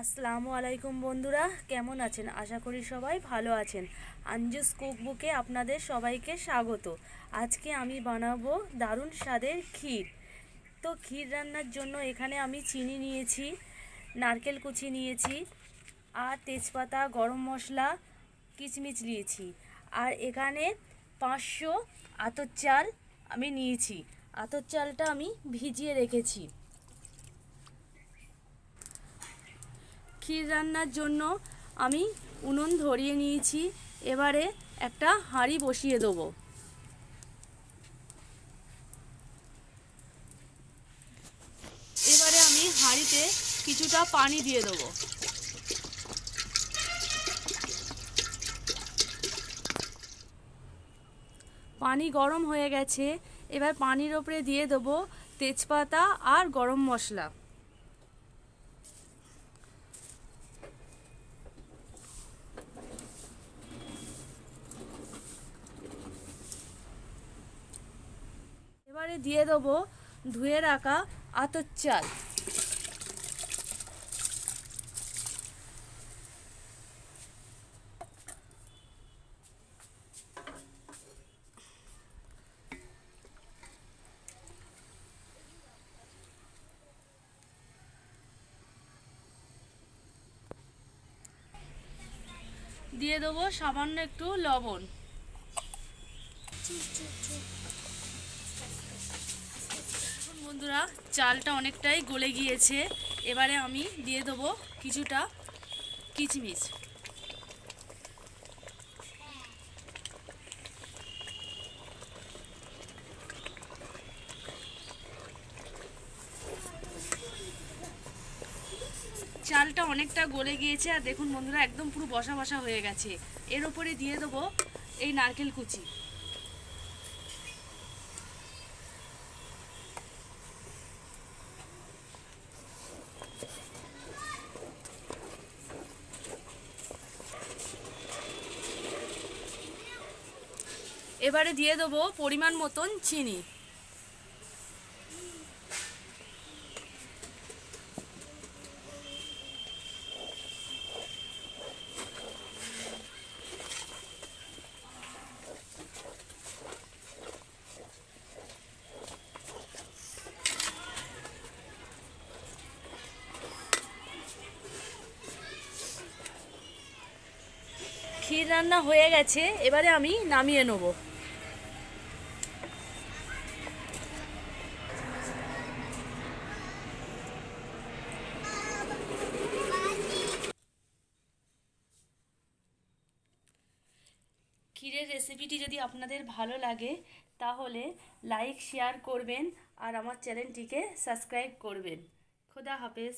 আসসালামু আলাইকুম বন্ধুরা, কেমন আছেন? আশা করি সবাই ভালো আছেন। আঞ্জুস কুকবুকে আপনাদের সবাইকে স্বাগত। আজকে আমি বানাবো দারুণ স্বাদের ক্ষীর। তো ক্ষীর রান্নার জন্য এখানে আমি চিনি নিয়েছি, নারকেল কুচি নিয়েছি, আর তেজপাতা, গরম মশলা, কিচমিচ নিয়েছি। আর এখানে পাঁচশো আতর চাল আমি নিয়েছি। আতর চালটা আমি ভিজিয়ে রেখেছি। ক্ষীর রান্নার জন্য আমি উনুন ধরিয়ে নিয়েছি। এবারে একটা হাঁড়ি বসিয়ে দেবো। এবারে আমি হাঁড়িতে কিছুটা পানি দিয়ে দেবো। পানি গরম হয়ে গেছে। এবার পানির ওপরে দিয়ে দেবো তেজপাতা আর গরম মশলা। এবারে দিয়ে দেবো ধুয়ে রাখা আতর চাল। দিয়ে দেবো সামান্য একটু লবণ। বন্ধুরা, চালটা অনেকটাই গলে গিয়েছে। এবারে আমি দিয়ে দেবো কিছুটা কিচমিচ। চালটা অনেকটা গলে গিয়েছে, আর দেখুন বন্ধুরা, একদম পুরো বসা বসা হয়ে গেছে। এর উপরে দিয়ে দেবো এই নারকেল কুচি। এবারে দিয়ে দেবো পরিমাণ মতন চিনি। ক্ষীর রান্না হয়ে গেছে এবারে আমি নামিয়ে নেব। রেসিপিটি যদি আপনাদের ভালো লাগে, তাহলে লাইক শেয়ার করবেন আর আমার চ্যানেলটিকে সাবস্ক্রাইব করবেন। খোদা হাফেজ।